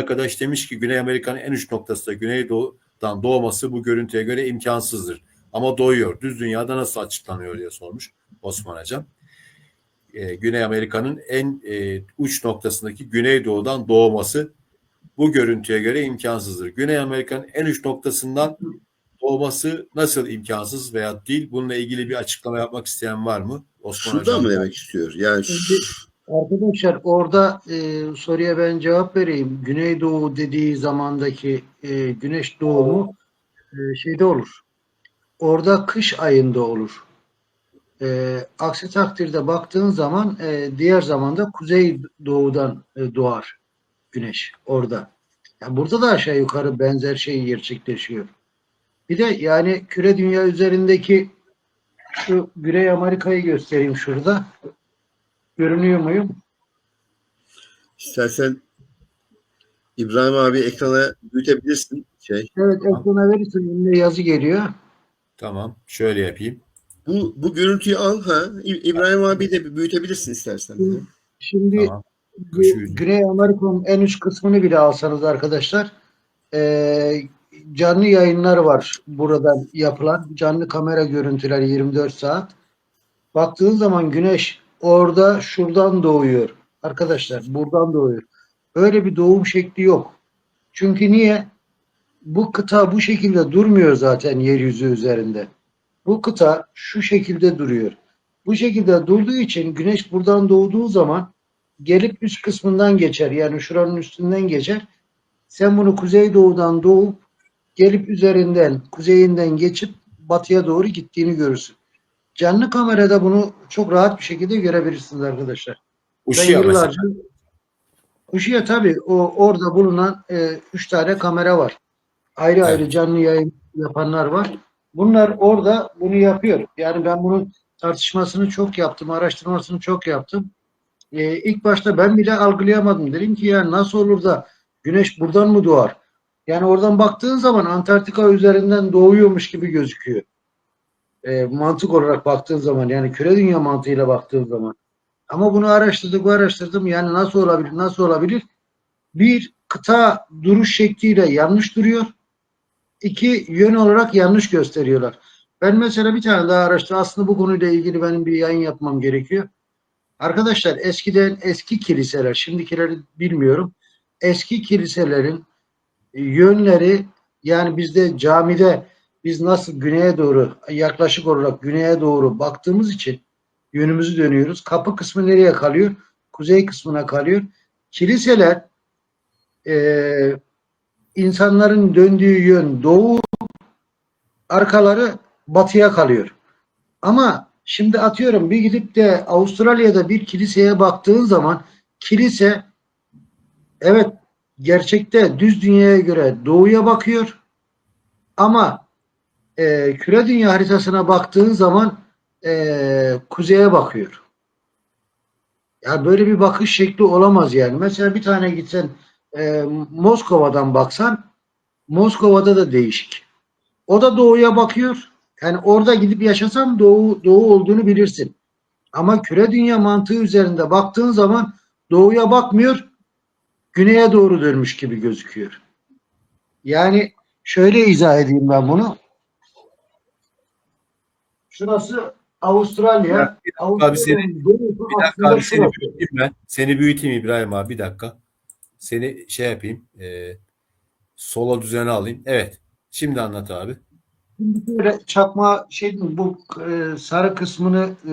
arkadaş demiş ki Güney Amerika'nın en uç noktasında Güneydoğu'dan doğması bu görüntüye göre imkansızdır. Ama doğuyor. Düz dünyada nasıl açıklanıyor diye sormuş Osman Hocam. Ee, Güney Amerika'nın en e, uç noktasındaki Güneydoğu'dan doğması bu görüntüye göre imkansızdır. Güney Amerika'nın en uç noktasından doğması nasıl imkansız veya değil? Bununla ilgili bir açıklama yapmak isteyen var mı? Osman Şurada Hocam. mı demek istiyor? Yani Şimdi arkadaşlar orada e, soruya ben cevap vereyim. Güneydoğu dediği zamandaki e, güneş doğumu e, şeyde olur. Orada kış ayında olur. E, aksi takdirde baktığın zaman e, diğer zamanda kuzey doğudan e, doğar güneş orada. Ya burada da aşağı yukarı benzer şey gerçekleşiyor. Bir de yani küre dünya üzerindeki şu Güney Amerika'yı göstereyim şurada. Görünüyor muyum? istersen İbrahim abi ekrana büyütebilirsin. Şey, Evet ekrana verirsen önüne yazı geliyor. Tamam. Şöyle yapayım. bu, bu görüntüyü al ha. İbrahim abi de büyütebilirsin istersen. Şimdi Tamam. Güney Amerika'nın en üst kısmını bile alsanız arkadaşlar eee, canlı yayınlar var buradan yapılan canlı kamera görüntüleri 24 saat. Baktığın zaman güneş orada şuradan doğuyor. Arkadaşlar buradan doğuyor. Öyle bir doğum şekli yok. Çünkü niye? Bu kıta bu şekilde durmuyor zaten yeryüzü üzerinde. Bu kıta şu şekilde duruyor. Bu şekilde durduğu için güneş buradan doğduğu zaman gelip üst kısmından geçer. Yani şuranın üstünden geçer. Sen bunu kuzeydoğudan doğup gelip üzerinden, kuzeyinden geçip batıya doğru gittiğini görürsün. Canlı kamerada bunu çok rahat bir şekilde görebilirsiniz arkadaşlar. Uşuya mesela. yıllarca Uşuya tabii o orada bulunan e, üç tane kamera var. Ayrı Evet. ayrı canlı yayın yapanlar var. Bunlar orada bunu yapıyor. Yani ben bunun tartışmasını çok yaptım, araştırmasını çok yaptım. E, ilk başta ben bile algılayamadım. Dedim ki ya nasıl olur da güneş buradan mı doğar? Yani oradan baktığın zaman Antarktika üzerinden doğuyormuş gibi gözüküyor. E, mantık olarak baktığın zaman yani küre dünya mantığıyla baktığın zaman. Ama bunu araştırdık, araştırdım. Yani nasıl olabilir, nasıl olabilir? Bir, kıta duruş şekliyle yanlış duruyor. İki, yön olarak yanlış gösteriyorlar. Ben mesela bir tane daha araştırdım. Aslında bu konuyla ilgili benim bir yayın yapmam gerekiyor. Arkadaşlar eskiden eski kiliseler, şimdikileri bilmiyorum. Eski kiliselerin yönleri yani bizde camide biz nasıl güneye doğru yaklaşık olarak güneye doğru baktığımız için yönümüzü dönüyoruz. Kapı kısmı nereye kalıyor? Kuzey kısmına kalıyor. Kiliseler eee, insanların döndüğü yön doğu, arkaları batıya kalıyor. Ama şimdi atıyorum bir gidip de Avustralya'da bir kiliseye baktığın zaman kilise evet gerçekte düz dünyaya göre doğuya bakıyor ama eee, küre dünya haritasına baktığın zaman eee, kuzeye bakıyor. Ya böyle bir bakış şekli olamaz yani. Mesela bir tane gitsen eee, Moskova'dan baksan Moskova'da da değişik. O da doğuya bakıyor. Yani orada gidip yaşasan doğu, doğu olduğunu bilirsin. Ama küre dünya mantığı üzerinde baktığın zaman doğuya bakmıyor, güneye doğru dönmüş gibi gözüküyor. Yani şöyle izah edeyim ben bunu. Şurası Avustralya. Abi seni- Bir dakika abi seni şurası. büyüteyim ben. Seni büyüteyim İbrahim abi bir dakika. Seni şey yapayım. E, sola düzene alayım. Evet. Şimdi anlat abi. Böyle çakma şey bu e, sarı kısmını e,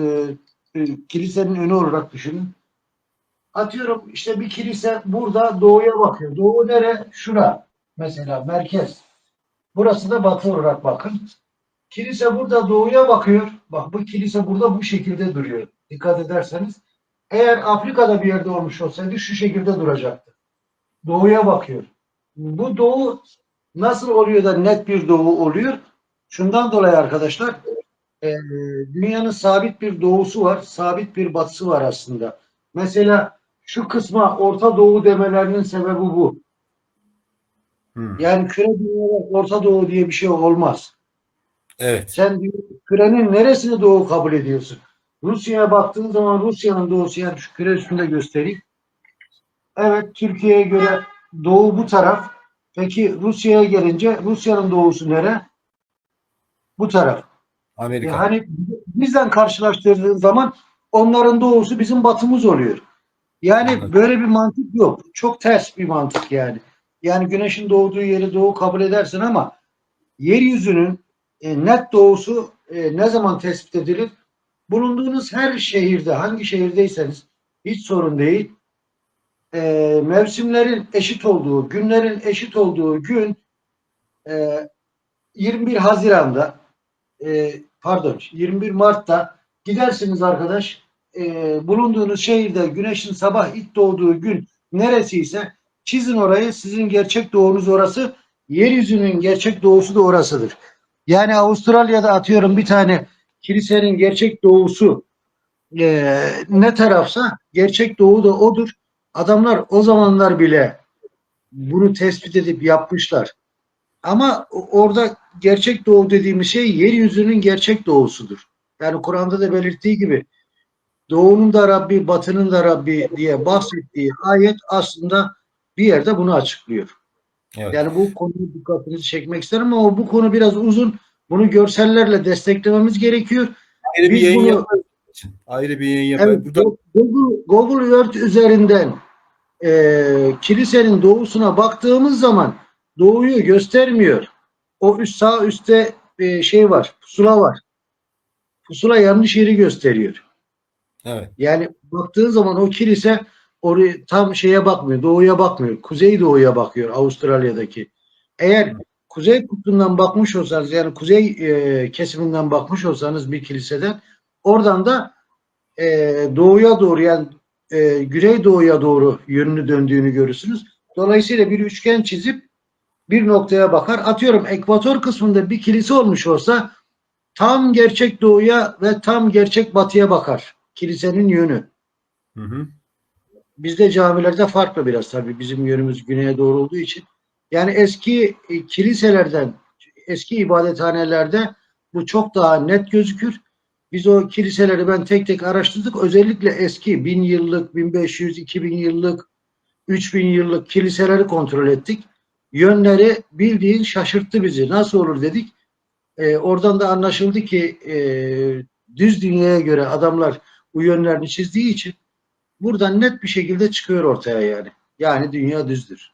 e, kilisenin önü olarak düşünün. Atıyorum işte bir kilise burada doğuya bakıyor. Doğu nere? Şura. Mesela merkez. Burası da batı olarak bakın. Kilise burada doğuya bakıyor. Bak bu kilise burada bu şekilde duruyor. Dikkat ederseniz. Eğer Afrika'da bir yerde olmuş olsaydı şu şekilde duracaktı. Doğuya bakıyor. Bu doğu nasıl oluyor da net bir doğu oluyor? Şundan dolayı arkadaşlar e, dünyanın sabit bir doğusu var, sabit bir batısı var aslında. Mesela şu kısma Orta Doğu demelerinin sebebi bu. Hmm. Yani küre dünyada Orta Doğu diye bir şey olmaz. Evet. Sen kürenin neresini doğu kabul ediyorsun? Rusya'ya baktığın zaman Rusya'nın doğusu yani şu küre üstünde göstereyim. Evet Türkiye'ye göre doğu bu taraf. Peki Rusya'ya gelince Rusya'nın doğusu nere? Bu taraf. Amerika. Yani bizden karşılaştırdığın zaman onların doğusu bizim batımız oluyor. Yani Anladım. böyle bir mantık yok. Çok ters bir mantık yani. Yani güneşin doğduğu yeri doğu kabul edersin ama yeryüzünün e, net doğusu e, ne zaman tespit edilir? Bulunduğunuz her şehirde, hangi şehirdeyseniz hiç sorun değil. E, mevsimlerin eşit olduğu, günlerin eşit olduğu gün e, 21 Haziran'da e, pardon 21 Mart'ta gidersiniz arkadaş e, bulunduğunuz şehirde güneşin sabah ilk doğduğu gün neresiyse çizin orayı sizin gerçek doğunuz orası yeryüzünün gerçek doğusu da orasıdır. Yani Avustralya'da atıyorum bir tane kilisenin gerçek doğusu e, ne tarafsa gerçek doğu da odur. Adamlar o zamanlar bile bunu tespit edip yapmışlar. Ama orada gerçek doğu dediğimiz şey yeryüzünün gerçek doğusudur. Yani Kur'an'da da belirttiği gibi doğunun da Rabbi, batının da Rabbi diye bahsettiği ayet aslında bir yerde bunu açıklıyor. Evet. Yani bu konuyu dikkatinizi çekmek isterim ama bu konu biraz uzun. Bunu görsellerle desteklememiz gerekiyor. Ayrı bir Biz yayın bunu- yaparız. Ayrı bir yayın yaparız. Evet, Burada Google, Google Earth üzerinden e, kilisenin doğusuna baktığımız zaman doğuyu göstermiyor. O üst sağ üstte e, şey var, pusula var. Pusula yanlış yeri gösteriyor. evet. Yani baktığın zaman o kilise oraya tam şeye bakmıyor, doğuya bakmıyor. Kuzey doğuya bakıyor Avustralya'daki. Eğer kuzey kutbundan bakmış olsanız yani kuzey e, kesiminden bakmış olsanız bir kiliseden oradan da e, doğuya doğru yani e, güney doğuya doğru yönünü döndüğünü görürsünüz. Dolayısıyla bir üçgen çizip bir noktaya bakar. Atıyorum ekvator kısmında bir kilise olmuş olsa tam gerçek doğuya ve tam gerçek batıya bakar. Kilisenin yönü. Hı hı. Bizde camilerde farklı biraz tabii. Bizim yönümüz güneye doğru olduğu için. Yani eski e, kiliselerden, eski ibadethanelerde bu çok daha net gözükür. Biz o kiliseleri ben tek tek araştırdık. Özellikle eski 1000 yıllık, 1500, 2000 yıllık, 3000 yıllık kiliseleri kontrol ettik. Yönleri bildiğin şaşırttı bizi. Nasıl olur dedik. E, oradan da anlaşıldı ki e, düz dünyaya göre adamlar bu yönlerini çizdiği için buradan net bir şekilde çıkıyor ortaya yani. Yani dünya düzdür.